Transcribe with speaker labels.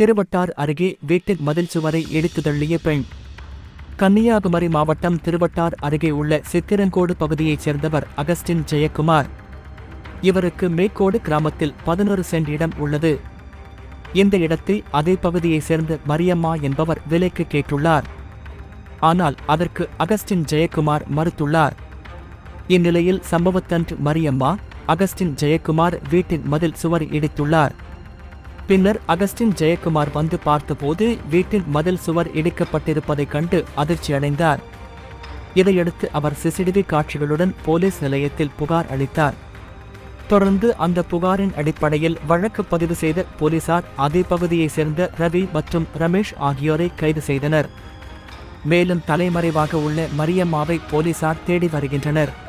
Speaker 1: திருவட்டார் அருகே வீட்டின் மதில் சுவரை இடித்து தள்ளிய பெண். கன்னியாகுமரி மாவட்டம் திருவட்டார் அருகே உள்ள சித்திரங்கோடு பகுதியைச் சேர்ந்தவர் அகஸ்டின் ஜெயக்குமார். இவருக்கு மேற்கோடு கிராமத்தில் பதினொரு சென்ட் இடம் உள்ளது. இந்த இடத்தை அதே பகுதியைச் சேர்ந்த மரியம்மா என்பவர் விலைக்கு கேட்டுள்ளார். ஆனால் அதற்கு அகஸ்டின் ஜெயக்குமார் மறுத்துள்ளார். இந்நிலையில் சம்பவத்தன்று மரியம்மா அகஸ்டின் ஜெயக்குமார் வீட்டின் மதில் சுவர் இடித்துள்ளார். பின்னர் அகஸ்டின் ஜெயக்குமார் வந்து பார்த்தபோது வீட்டின் மதில் சுவர் இடிக்கப்பட்டிருப்பதைக் கண்டு அதிர்ச்சியடைந்தார். இதையடுத்து அவர் சிசிடிவி காட்சிகளுடன் போலீஸ் நிலையத்தில் புகார் அளித்தார். தொடர்ந்து அந்த புகாரின் அடிப்படையில் வழக்கு பதிவு செய்த போலீசார் அதே பகுதியைச் சேர்ந்த ரவி மற்றும் ரமேஷ் ஆகியோரை கைது செய்தனர். மேலும் தலைமறைவாக உள்ள மரியம்மாவை போலீசார் தேடி வருகின்றனர்.